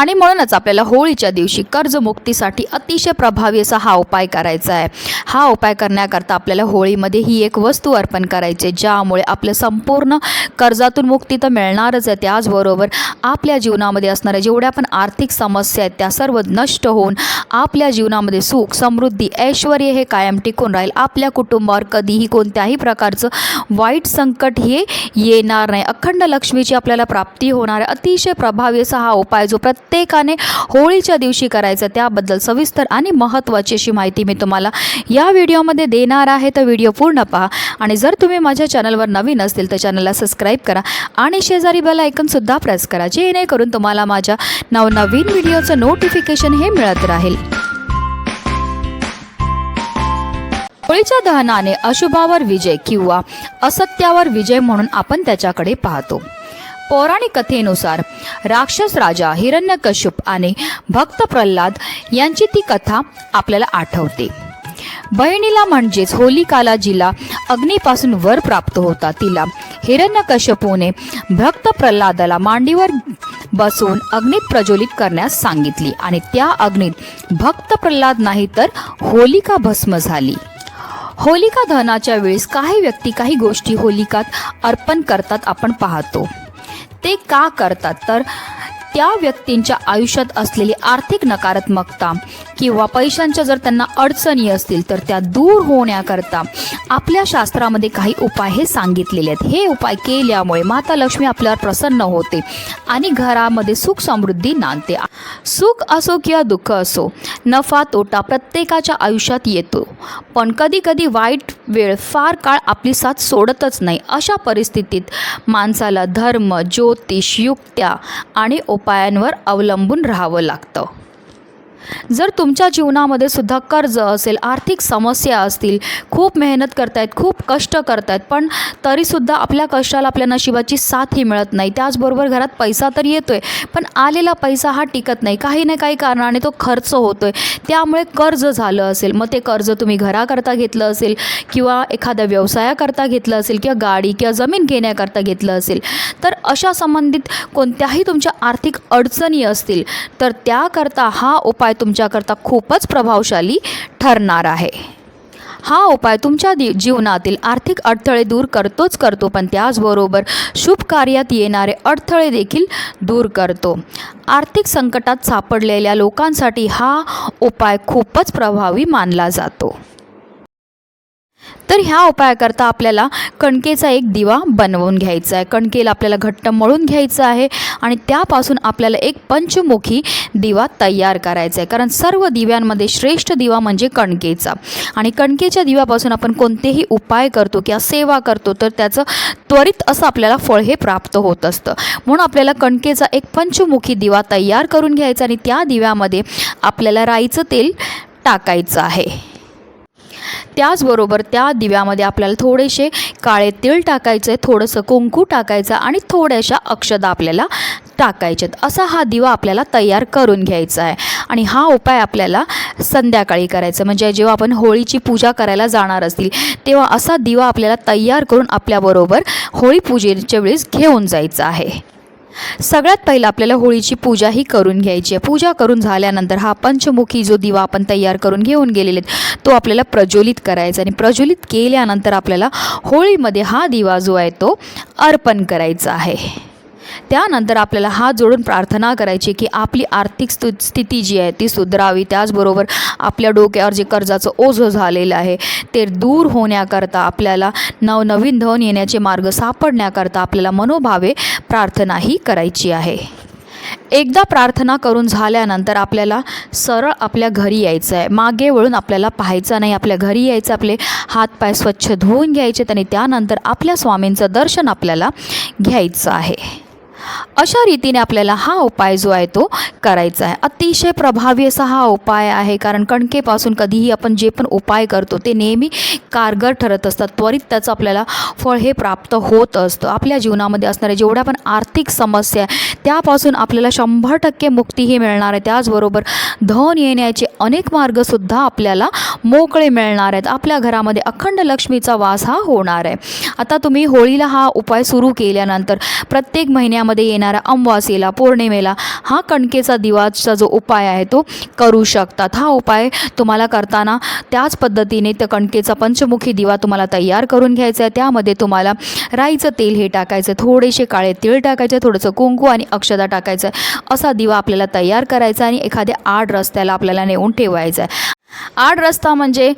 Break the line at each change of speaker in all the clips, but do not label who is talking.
आणि म्हणूनच आपल्याला होळीच्या दिवशी कर्जमुक्तीसाठी अतिशय प्रभावी असा हा उपाय करायचा आहे. हा उपाय करण्याकरता आपल्याला होळीमध्ये ही एक वस्तू अर्पण करायची आहे, ज्यामुळे आपलं संपूर्ण कर्जातून मुक्ती तर मिळणारच आहे. त्याचबरोबर आपल्या जीवनामध्ये असणाऱ्या जेवढ्या पण आर्थिक समस्या आहेत त्या सर्व नष्ट होऊन आपल्या जीवनामध्ये सुख समृद्धी ऐश्वर हे कायम टिकून राहील. आपल्या कुटुंबावर कधीही कोणत्याही प्रकारचं वाईट संकट हे येणार नाही. अखंड लक्ष्मीची आपल्याला प्राप्ती होणार अतिशय प्रभावी असा हा उपाय जो प्रत्येकाने होळीच्या दिवशी करायचं त्याबद्दल सविस्तर आणि महत्त्वाची अशी माहिती मी तुम्हाला या व्हिडिओमध्ये देणार आहे. तर व्हिडिओ पूर्ण पहा आणि जर तुम्ही माझ्या चॅनलवर नवीन असतील तर चॅनलला सबस्क्राईब करा आणि शेजारी बेल आयकनसुद्धा प्रेस करा जेणेकरून तुम्हाला माझ्या नवनवीन व्हिडिओचं नोटिफिकेशन हे मिळत राहील. होळीच्या दहनाने अशुभावर विजय किंवा असत्यावर विजय म्हणून आपण त्याच्याकडे पाहतो. पौराणिक कथेनुसार राक्षस राजा हिरण्यकश्यप आणि भक्त प्रल्हाद यांची ती कथा आपल्याला आठवते. बहिणीला म्हणजेच होलिकाला जिला अग्नीपासून वर प्राप्त होता तिला हिरण्यकश्यपूने भक्त प्रल्हादाला मांडीवर बसून अग्नीत प्रज्वलित करण्यास सांगितली आणि त्या अग्नीत भक्त प्रल्हाद नाही तर होलिका भस्म झाली. होलिका दहनाच्या वेळेस काही व्यक्ती काही गोष्टी होलिकात अर्पण करतात आपण पाहतो. ते का करतात? तर त्या व्यक्तींच्या आयुष्यात असलेली आर्थिक नकारात्मकता किंवा पैशांच्या जर त्यांना अडचणी असतील तर त्या दूर होण्याकरता आपल्या शास्त्रामध्ये काही उपाय हे सांगितलेले आहेत. हे उपाय केल्यामुळे माता लक्ष्मी आपल्यावर प्रसन्न होते आणि घरामध्ये सुख समृद्धी नांदते. सुख असो किंवा दुःख असो नफा तोटा प्रत्येकाच्या आयुष्यात येतो. पण कधी कधी वाईट वेळ फार काळ आपली साथ सोडतच नाही. अशा परिस्थितीत माणसाला धर्म ज्योतिष युक्त्या आणि उपायांवर अवलंबून राहावं लागतं. जर तुमच्या जीवनामध्ये सुद्धा कर्ज असेल आर्थिक समस्या असतील खूप मेहनत करतायत खूप कष्ट करतायत पण तरीसुद्धा आपल्या कष्टाला आपल्या नशिबाची साथही मिळत नाही. त्याचबरोबर घरात पैसा तर येतो आहे पण आलेला पैसा हा टिकत नाही. काही ना काही कारणाने तो खर्च होतो आहे त्यामुळे कर्ज झालं असेल मग ते कर्ज तुम्ही घराकरता घेतलं असेल किंवा एखाद्या व्यवसायाकरता घेतलं असेल किंवा गाडी किंवा जमीन घेण्याकरता घेतलं असेल तर अशा संबंधित कोणत्याही तुमच्या आर्थिक अडचणी असतील तर त्याकरता हा उपाय तुमच्याकरता खूपच प्रभावशाली ठरणार आहे. हा उपाय तुमच्या दि जीवनातील आर्थिक अडथळे दूर करतोच करतो पण त्याचबरोबर शुभ कार्यात येणारे अडथळे देखील दूर करतो. आर्थिक संकटात सापडलेल्या लोकांसाठी हा उपाय खूपच प्रभावी मानला जातो. तर ह्या उपायाकरता आपल्याला कणकेचा एक दिवा बनवून घ्यायचा आहे. कणकेला आपल्याला घट्ट मळून घ्यायचं आहे आणि त्यापासून आपल्याला एक पंचमुखी दिवा तयार करायचा आहे. कारण सर्व दिव्यांमध्ये श्रेष्ठ दिवा म्हणजे कणकेचा. आणि कणकेच्या दिव्यापासून आपण कोणतेही उपाय करतो किंवा सेवा करतो तर त्याचं त्वरित असं आपल्याला फळ हे प्राप्त होत असतं. म्हणून आपल्याला कणकेचा एक पंचमुखी दिवा तयार करून घ्यायचा आणि त्या दिव्यामध्ये आपल्याला राईचं तेल टाकायचं आहे. त्याचबरोबर त्या दिव्यामध्ये आपल्याला थोडेसे काळे तीळ टाकायचे थोडंसं कुंकू टाकायचं आणि थोड्याशा अक्षदा आपल्याला टाकायच्यात. असा हा दिवा आपल्याला तयार करून घ्यायचा आहे. आणि हा उपाय आपल्याला संध्याकाळी करायचा म्हणजे जेव्हा आपण होळीची पूजा करायला जाणार असतील तेव्हा असा दिवा आपल्याला तयार करून आपल्याबरोबर होळी पूजेच्या वेळेस घेऊन जायचं आहे. सगळ्यात पहिलं आपल्याला होळीची पूजा ही करून घ्यायची आहे. पूजा करून झाल्यानंतर हा पंचमुखी जो दिवा आपण तयार करून घेऊन गेलेले तो आपल्याला प्रज्वलित करायचा आणि प्रज्वलित केल्यानंतर आपल्याला होळीमध्ये हा दिवा जो आहे तो अर्पण करायचा आहे. त्यानंतर आपल्याला हात जोडून प्रार्थना करायची की आपली आर्थिक स्तु स्थिती जी आहे ती सुधरावी. त्याचबरोबर आपल्या डोक्यावर जे कर्जाचं ओझं झालेलं आहे ते दूर होण्याकरता आपल्याला नवनवीन धन येण्याचे मार्ग सापडण्याकरता आपल्याला मनोभावे प्रार्थनाही करायची आहे. एकदा प्रार्थना करून झाल्यानंतर आपल्याला सरळ आपल्या घरी यायचं आहे. मागे वळून आपल्याला पाहायचं नाही. आपल्या घरी यायचं आपले हातपाय स्वच्छ धुवून घ्यायचे आणि त्यानंतर आपल्या स्वामींचं दर्शन आपल्याला घ्यायचं आहे. अशा रीतीने आपल्याला हा उपाय जो आहे तो करायचा आहे. अतिशय प्रभावी असा हा उपाय आहे कारण कणकेपासून कधीही आपण जे पण उपाय करतो ते नेहमी कारगर ठरत असतात. त्वरित त्याचं आपल्याला फळ हे प्राप्त होत असतं. आपल्या जीवनामध्ये असणाऱ्या जेवढ्या पण आर्थिक समस्या आहे त्यापासून आपल्याला शंभर टक्के मुक्तीही मिळणार आहे. त्याचबरोबर धन येण्याचे अनेक मार्गसुद्धा आपल्याला मोकळे मिळणार आहेत. आपल्या घरामध्ये अखंड लक्ष्मीचा वास हा होणार आहे. आता तुम्ही होळीला हा उपाय सुरू केल्यानंतर प्रत्येक महिन्यामध्ये येणाऱ्या अमावास्येला पौर्णिमेला हा कणकेचा दिवाचा जो उपाय आहे तो करू शकतात. हा उपाय तुम्हाला करताना त्याच पद्धतीने त्या कणकेचा पंचमुखी दिवा तुम्हाला तयार करून घ्यायचा आहे. त्यामध्ये तुम्हाला राईचं तेल हे टाकायचं थोडेसे काळे तीळ टाकायचे थोडंसं कुंकू आणि अक्षदा टाकायचं. आहे असा दिवा आपल्याला तयार करायचा आणि एखाद्या आड रस्त्याला आपल्याला नेऊन ठेवायचा आहे. आड रस्ता म्हणजे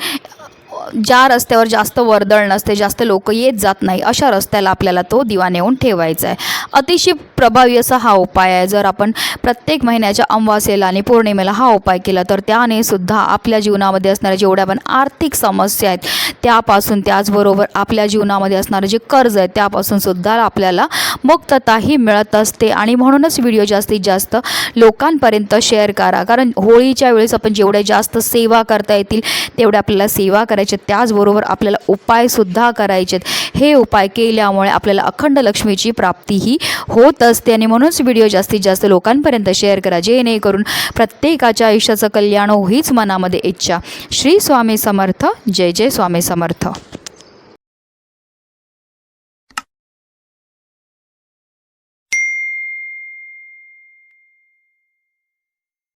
ज्या रस्त्यावर जास्त वर्दळ नसते जास्त लोक येत जात नाही अशा रस्त्याला आपल्याला तो दिवा नेऊन ठेवायचा आहे. अतिशय प्रभावी असा हा उपाय आहे. जर आपण प्रत्येक महिन्याच्या अमावास्येला आणि पौर्णिमेला हा उपाय केला तर त्याने सुद्धा आपल्या जीवनामध्ये असणाऱ्या जेवढ्या पण आर्थिक समस्या आहेत त्यापासून त्याचबरोबर आपल्या जीवनामध्ये असणारं जे कर्ज आहे त्यापासून सुद्धा आपल्याला मुक्तताही मिळत असते. आणि म्हणूनच व्हिडिओ जास्तीत जास्त लोकांपर्यंत शेअर करा. कारण होळीच्या वेळेस आपण जेवढ्या जास्त सेवा करता येतील तेवढ्या आपल्याला सेवा करायच्या त्याचबरोबर आपल्याला उपायसुद्धा करायचे आहेत हे उपाय केल्यामुळे आपल्याला अखंड लक्ष्मीची प्राप्तीही होत असते आणि म्हणूनच व्हिडिओ जास्तीत जास्त लोकांपर्यंत शेअर करा. जेणेकरून प्रत्येकाच्या आयुष्याचं कल्याण होईच हीच मनामध्ये इच्छा. श्री स्वामी समर्थ. जय जय स्वामी समर्थ.